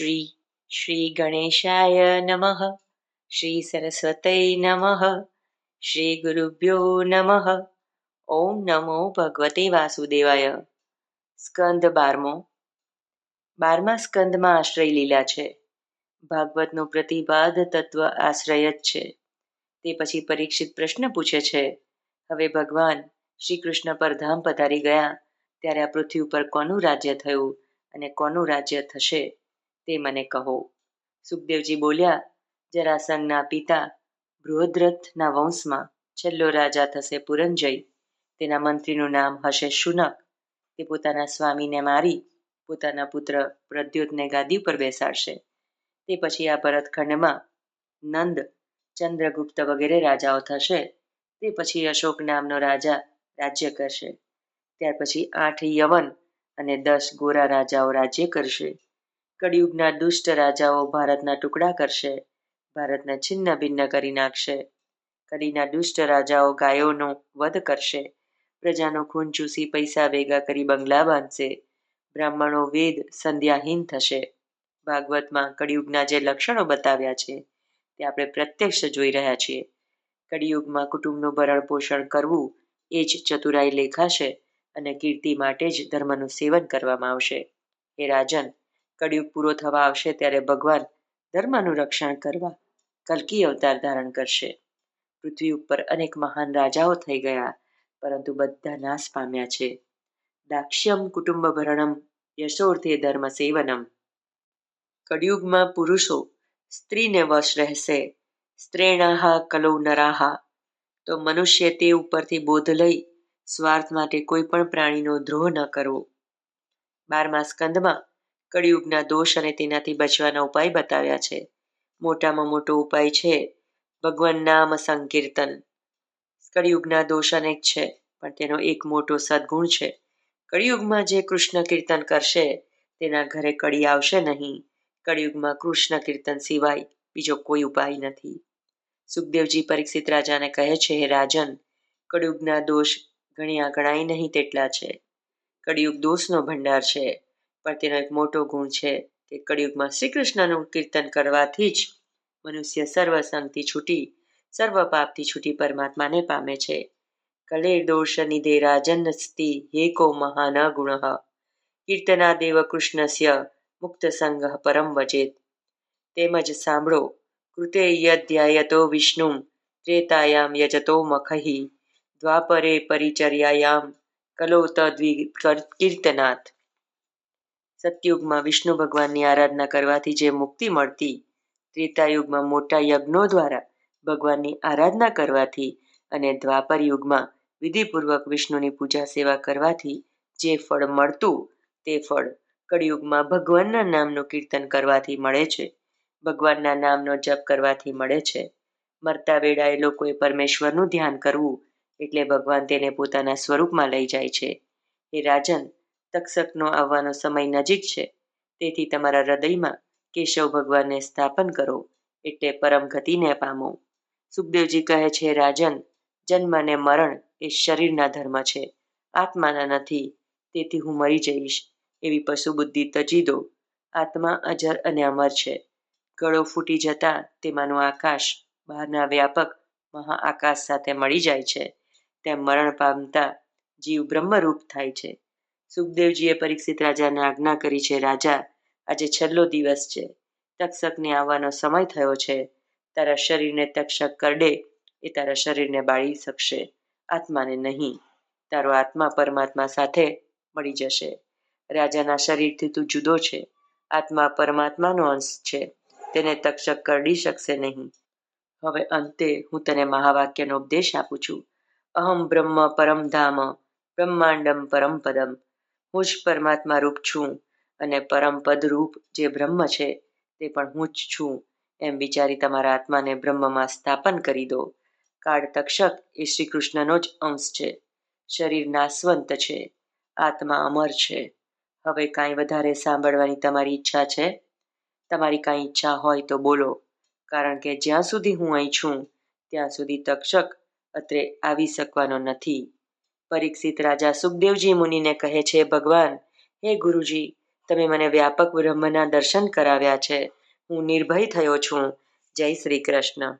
શ્રી શ્રી ગણેશાય નમઃ શ્રી સરસ્વતય નમઃ શ્રી ગુરુભ્યો નમઃ ઓમ નમો ભગવતે વાસુદેવાય સ્કંદ બારમો બારમા સ્કંદમાં આશ્રય લીલા છે. ભાગવતનું પ્રતિપાદ તત્વ આશ્રય જ છે. તે પછી પરીક્ષિત પ્રશ્ન પૂછે છે, હવે ભગવાન શ્રી કૃષ્ણ પર ધામ પધારી ગયા, ત્યારે આ પૃથ્વી ઉપર કોનું રાજ્ય થયું અને કોનું રાજ્ય થશે? તે મને કહો. સુખદેવજી બોલ્યા જરાસંઘના પિતા બૃહદ્રથના વંશમાં છેલ્લો રાજા થશે પુરંજય. તેના મંત્રીનું નામ હશે શુનક. તે પોતાના સ્વામીને મારી પોતાના પુત્ર પ્રદ્યોતને ગાદી પર બેસાડશે. તે પછી આ ભરતખંડમાં નંદ, ચંદ્રગુપ્ત વગેરે રાજાઓ થશે. તે પછી અશોક નામનો રાજા રાજ્ય કરશે. ત્યાર પછી આઠ યવન અને દસ ગોરા રાજાઓ રાજ્ય કરશે. કળિયુગના દુષ્ટ રાજાઓ ભારતના ટુકડા કરશે, ભારતને છિન્ન ભિન્ન કરી નાખશે. કડીના દુષ્ટ રાજાઓ ગાયોનો વધ કરશે, પ્રજાનો ખૂન ચૂસી પૈસા ભેગા કરી બંગલા બાંધશે, બ્રાહ્મણો વેદ સંધ્યાહીન થશે. ભાગવતમાં કળિયુગના જે લક્ષણો બતાવ્યા છે, તે આપણે પ્રત્યક્ષ જોઈ રહ્યા છીએ. કળિયુગમાં કુટુંબનું ભરણ પોષણ કરવું એ જ ચતુરાઈ લેખાશે અને કીર્તિ માટે જ ધર્મનું સેવન કરવામાં આવશે. હે રાજન કળિયુગ પૂરો થવા આવશે ત્યારે ભગવાન ધર્મનું રક્ષણ કરવા કલ્કી અવતાર ધારણ કરશે. પૃથ્વી ઉપર અનેક મહાન રાજાઓ થઈ ગયા, પરંતુ બધા નાશ પામ્યા છે. દાક્ષ્યમ કુટુંબ ભરણમ યશોર્થે ધર્મ સેવનમ. કળિયુગમાં પુરુષો સ્ત્રીને વશ રહેશે, સ્ત્રેણાહા કલો નરાહા. તો મનુષ્ય તે ઉપરથી બોધ લઈ સ્વાર્થ માટે કોઈ પણ પ્રાણીનો દ્રોહ ન કરવો. બારમા સ્કંદમાં કળિયુગના દોષ અને તેનાથી બચવાના ઉપાય બતાવ્યા છે. મોટામાં મોટો ઉપાય છે ભગવાન નામ સંકીર્તન. કળિયુગના દોષ અનેક છે, પણ તેનો એક મોટો સદગુણ છે. કળિયુગમાં જે કૃષ્ણ કીર્તન કરશે, તેના ઘરે કડી આવશે નહીં. કળિયુગમાં કૃષ્ણ કીર્તન સિવાય બીજો કોઈ ઉપાય નથી. સુખદેવજી પરીક્ષિત રાજાને કહે છે, હે રાજન, કળિયુગના દોષ ગણ્યા ગણાય નહીં તેટલા છે. કળિયુગ દોષનો ભંડાર છે. પણ તેનો એક મોટો ગુણ છે કે કળિયુગમાં શ્રી કૃષ્ણનું કીર્તન કરવાથી જ મનુષ્ય સર્વ સંગથી છૂટી સર્વ પાપથી છૂટી પરમાત્માને પામે છે. કલે દોષ નિધે રાજનસ્તિ હેકો મહાન ગુણ. કીર્તના દેવ કૃષ્ણસ્ય, મુક્ત સંગ પરમ વચેત. તેમજ સાંભળો, કૃતે યધ્યાયતો વિષ્ણુ, ત્રેતાયામ યજતો મખહી. દ્વાપરે પરિચર્યાયામ, કલો તદ્વિ કીર્તનાથ. સતયુગમાં વિષ્ણુ ભગવાનની આરાધના કરવાથી જે મુક્તિ મળતી ત્રેતાયુગમાં મોટા યજ્ઞો દ્વારા ભગવાનની આરાધના કરવાથી અને દ્વાપર યુગમાં વિધિપૂર્વક વિષ્ણુની પૂજા સેવા કરવાથી જે ફળ મળતું તે ફળ કળિયુગમાં ભગવાનના નામનું કીર્તન કરવાથી મળે છે. ભગવાનના નામનો જપ કરવાથી મળે છે. મરતા વેળાએ લોકોએ પરમેશ્વરનું ધ્યાન કરવું એટલે ભગવાન તેને પોતાના સ્વરૂપમાં લઈ જાય છે. હે રાજન તક્ષકનો આવવાનો સમય નજીક છે. તેથી તમારા હૃદયમાં કેશવ ભગવાનને સ્થાપન કરો, એટલે પરમ ગતિને પામો. સુખદેવજી કહે છે, રાજન, જન્મ અને મરણ એ શરીરના ધર્મ છે. આત્માના નથી, તેથી હું મરી જઈશ. એવી પશુ બુદ્ધિ તજી દો આત્મા, અજર અને અમર છે. ગળો ફૂટી જતા તેમાંનું આકાશ બહારના વ્યાપક મહા આકાશ સાથે મળી જાય છે. તેમ મરણ પામતા જીવ બ્રહ્મરૂપ થાય છે. સુખદેવજીએ પરીક્ષિત રાજાને આજ્ઞા કરી છે, રાજા, આજે છેલ્લો દિવસ છે. તક્ષકને આવવાનો સમય થયો છે. તારા શરીરને તક્ષક કરડે, એ તારા શરીરને બાળી શકશે. આત્માને નહીં. તારો આત્મા પરમાત્મા સાથે મળી જશે. રાજાના શરીરથી તું જુદો છે. આત્મા પરમાત્માનો અંશ છે. તેને તક્ષક કરડી શકશે નહીં. હવે અંતે હું તને મહાવાક્યનો ઉપદેશ આપું છું. અહમ બ્રહ્મ પરમ ધામ, બ્રહ્માંડમ પરમ પદમ. હું જ પરમાત્મા રૂપ છું અને પરમપદ રૂપ જે બ્રહ્મ છે તે પણ હું જ છું. એમ વિચારી તમારા આત્માને બ્રહ્મમાં સ્થાપન કરી દો. કાળ તક્ષક એ શ્રી કૃષ્ણનો જ અંશ છે. શરીર નાસવંત છે. આત્મા અમર છે. હવે કાંઈ વધારે સાંભળવાની તમારી ઈચ્છા છે? તમારી કાંઈ ઈચ્છા હોય તો બોલો. કારણ કે જ્યાં સુધી હું અહીં છું, ત્યાં સુધી તક્ષક અત્રે આવી શકવાનો નથી. પરીક્ષિત રાજા સુખદેવજી મુનિને કહે છે, ભગવાન, હે ગુરુજી, તમે મને વ્યાપક બ્રહ્મના દર્શન કરાવ્યા છે. હું નિર્ભય થયો છું. જય શ્રી કૃષ્ણ.